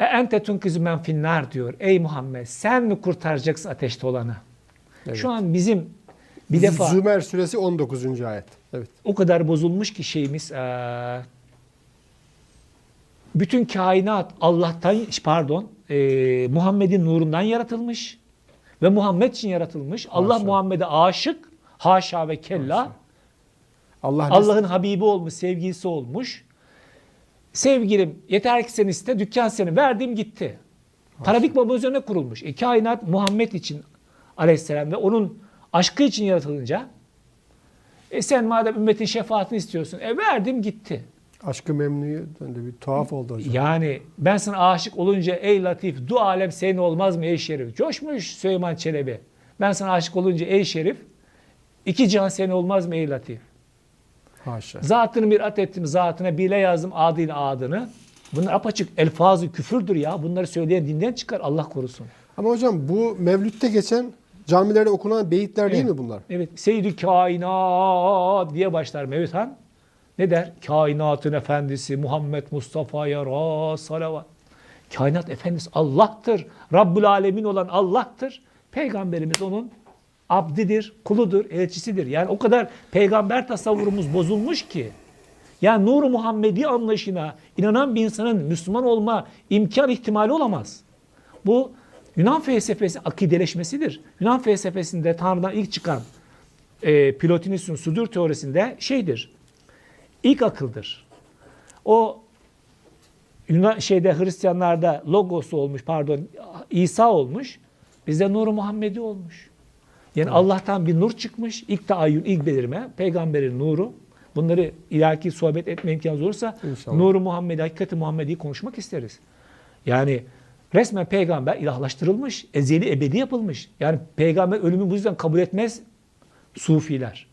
E ente tunkizu men finnar diyor. Ey Muhammed sen mi kurtaracaksın ateşte olanı? Evet. Şu an bizim bir defa Zümer suresi 19. ayet. Evet. o kadar bozulmuş ki şeyimiz eee, bütün kainat Allah'tan pardon eee, Muhammed'in nurundan yaratılmış ve Muhammed için yaratılmış. Allah Haşa. Muhammed'e aşık haşa ve kella. Allah Allah'ın habibi olmuş, sevgilisi olmuş. Sevgilim yeter ki sen iste, dükkan seni verdim gitti. Paradigma bu üzerine kurulmuş. E, kainat Muhammed için aleyhisselam ve onun aşkı için yaratılınca e sen madem ümmetin şefaatini istiyorsun, e verdim gitti. aşkı memnuyu döndü. Bir tuhaf oldu hocam. Yani ben sana aşık olunca ey Latif, du alem senin olmaz mı ey Şerif? Coşmuş Süleyman Çelebi. Ben sana aşık olunca ey Şerif, iki cihan senin olmaz mı ey Latif? Haşa. Zatını mirat ettim zatına bile yazdım adıyla adını. Bunlar apaçık elfazı küfürdür ya. Bunları söyleyen dinden çıkar Allah korusun. Ama hocam bu Mevlüt'te geçen camilerde okunan beyitler değil Evet. mi bunlar? Evet. Seyyid-i kainat diye başlar Mevlüt Han. Ne der? Kainatın efendisi Muhammed Mustafa'ya ra salavat. Kainat efendisi Allah'tır. Rabbul alemin olan Allah'tır. Peygamberimiz onun abdidir, kuludur, elçisidir. Yani o kadar peygamber tasavvurumuz bozulmuş ki. Yani Nur-u Muhammedi anlayışına inanan bir insanın Müslüman olma imkan ihtimali olamaz. Bu Yunan felsefesi akideleşmesidir. Yunan felsefesinde Tanrı'dan ilk çıkan e, Plotinus'un sudur teorisinde şeydir. İlk akıldır. O Yunan şeyde Hristiyanlarda logos olmuş pardon İsa olmuş. Bizde Nur-u Muhammedi olmuş. Yani Allah'tan bir nur çıkmış. İlk taayyün, ilk belirme. Peygamberin nuru. Bunları ilaki sohbet etme imkanı olursa İnşallah. Nur-u Muhammedi, Hakikati Muhammedi'yi konuşmak isteriz. Yani resmen peygamber ilahlaştırılmış, ezeli ebedi yapılmış. Yani peygamber ölümü bu yüzden kabul etmez sufiler.